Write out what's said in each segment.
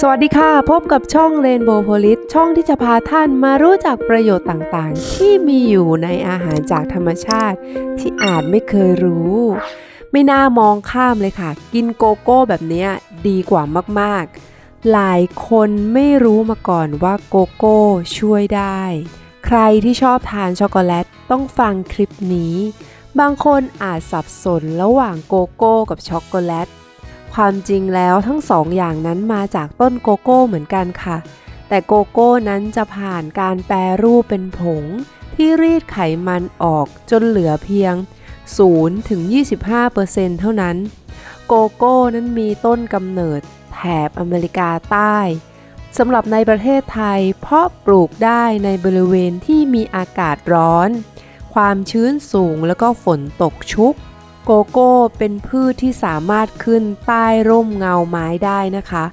สวัสดีค่ะ พบกับช่อง Rainbow Police ช่องที่จะพาท่านมารู้จักประโยชน์ต่างๆ ที่มีอยู่ในอาหารจากธรรมชาติ ที่อาจไม่เคยรู้ ไม่น่ามองข้ามเลยค่ะ กินโกโก้แบบนี้ดีกว่ามากๆ หลายคนไม่รู้มาก่อนว่าโกโก้ช่วยได้ ใครที่ชอบทานช็อกโกแลตต้องฟังคลิปนี้ บางคนอาจสับสนระหว่างโกโก้กับช็อกโกแลต ความจริงแล้วทั้งสองอย่างนั้นมาจากต้นโกโก้เหมือนกันค่ะ แต่โกโก้นั้นจะผ่านการแปรรูปเป็นผง ที่รีดไขมันออกจนเหลือเพียง 0 ถึง 25%เท่านั้น โกโก้นั้นมีต้นกำเนิดแถบอเมริกาใต้สำหรับในประเทศไทย เพาะปลูกได้ในบริเวณที่มีอากาศร้อน ความชื้นสูงแล้วก็ฝนตกชุก โกโก้เป็นพืชที่สามารถขึ้นใต้ร่มเงาไม้ได้นะคะ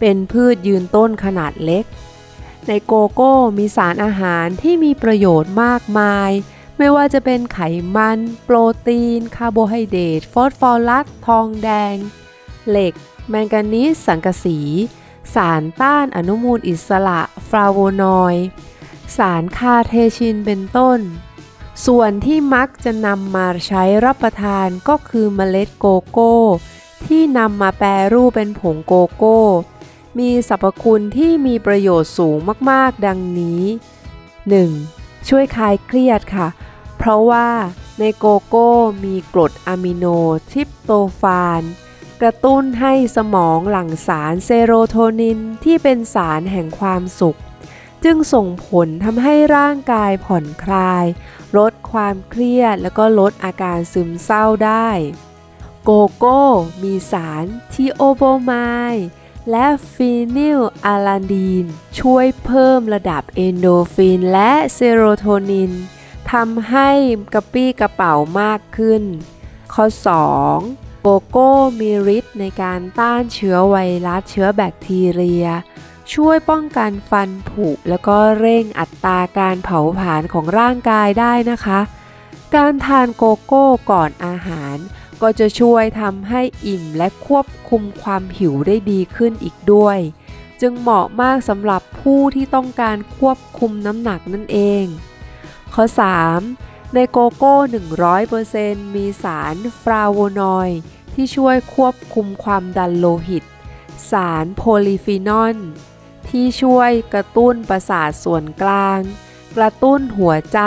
เป็นพืชยืนต้นขนาดเล็ก ในโกโก้มีสารอาหารที่มีประโยชน์มากมาย ไม่ว่าจะเป็นไขมัน โปรตีน คาร์โบไฮเดรต ฟอสฟอรัส ทองแดง เหล็ก แมงกานีสสังกะสี สารต้านอนุมูลอิสระ ฟลาโวนอยด์ สารคาเทชินเป็นต้น ส่วนที่มักจะนำมาใช้รับประทานก็คือเมล็ดโกโก้ ที่นำมาแปรรูปเป็นผงโกโก้ มีสรรพคุณที่มีประโยชน์สูงมากๆ ดังนี้ 1. ช่วยคลายเครียดค่ะ เพราะว่าในโกโก้มีกรดอะมิโนทริปโตฟาน กระตุ้นให้สมองหลั่งสารเซโรโทนินที่เป็นสารแห่งความสุข จึงส่งผลทำให้ร่างกายผ่อนคลาย ลดความเครียดแล้วก็ลดอาการซึมเศร้าได้ โกโก้มีสารทีโอโบไมด์และฟีนิลอาลาดีน ช่วยเพิ่มระดับเอนโดฟินและเซโรโทนินทำให้กระปี้กระเป๋ามากขึ้น ข้อ 2. โกโก้มีฤทธิ์ในการต้านเชื้อไวรัสเชื้อแบคทีเรีย ช่วยป้องกันฟันผุแล้วก็เร่งอัตราการเผาผลาญของร่างกายได้นะคะ การทานโกโก้ก่อนอาหาร ก็จะช่วยทำให้อิ่มและควบคุมความหิวได้ดีขึ้นอีกด้วย จึงเหมาะมากสำหรับผู้ที่ต้องการควบคุมน้ำหนักนั่นเอง ข้อ 3. ในโกโก้ 100%มีสารฟลาโวนอยด์ที่ช่วยควบคุมความดันโลหิต สารโพลีฟีนอล ที่ช่วยกระตุ้นประสาทส่วนกลาง กระตุ้นหัวใจ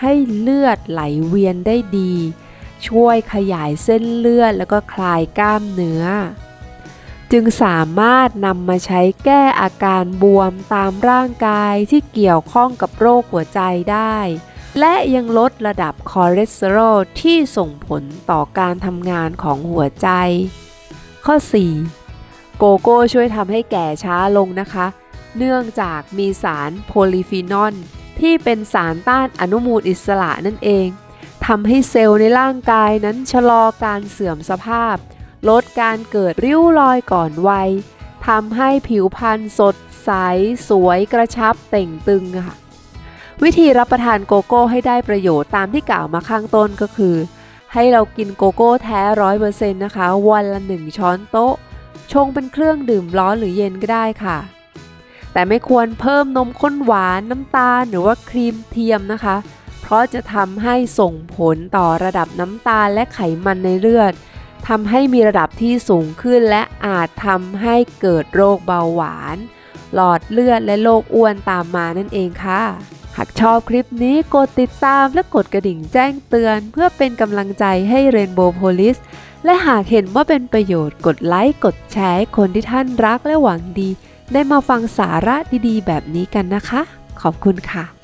ให้เลือดไหลเวียนได้ดี ช่วยขยายเส้นเลือดแล้วก็คลายกล้ามเนื้อ จึงสามารถนำมาใช้แก้อาการบวมตามร่างกายที่เกี่ยวข้องกับโรคหัวใจได้ และยังลดระดับคอเลสเตอรอลที่ส่งผลต่อการทำงานของหัวใจ ข้อ 4. โกโก้ช่วยทำให้แก่ช้าลงนะคะ เนื่องจากมีสารโพลีฟีนอลที่เป็นสารต้านอนุมูลอิสระนั่นเองทำให้เซลล์ในร่างกายนั้นชะลอการเสื่อมสภาพ ลดการเกิดริ้วรอยก่อนวัยทำให้ผิวพรรณสดใส สวยกระชับเต่งตึงค่ะ วิธีรับประทานโกโก้ให้ได้ประโยชน์ตามที่กล่าวมาข้างต้นก็คือ ให้เรากินโกโก้แท้ร้อยเปอร์เซ็นต์นะคะ วันละหนึ่งช้อนโต๊ะ ชงเป็นเครื่องดื่มร้อนหรือเย็นก็ได้ค่ะ แต่ไม่ควรเพิ่มนมข้นหวานน้ำตาลหรือว่าครีมเทียมนะคะ เพราะจะทำให้ส่งผลต่อระดับน้ำตาลและไขมันในเลือดทำให้มีระดับที่สูงขึ้นและอาจทำให้เกิดโรคเบาหวาน หลอดเลือดและโรคอ้วนตามมานั่นเองค่ะ หากชอบคลิปนี้กดติดตามและกดกระดิ่งแจ้งเตือน เพื่อเป็นกำลังใจให้ Rainbow Police และหากเห็นว่าเป็นประโยชน์กดไลค์กดแชร์คนที่ท่านรักและหวังดี ได้มาฟังสาระดีๆ แบบนี้กันนะคะ ขอบคุณค่ะ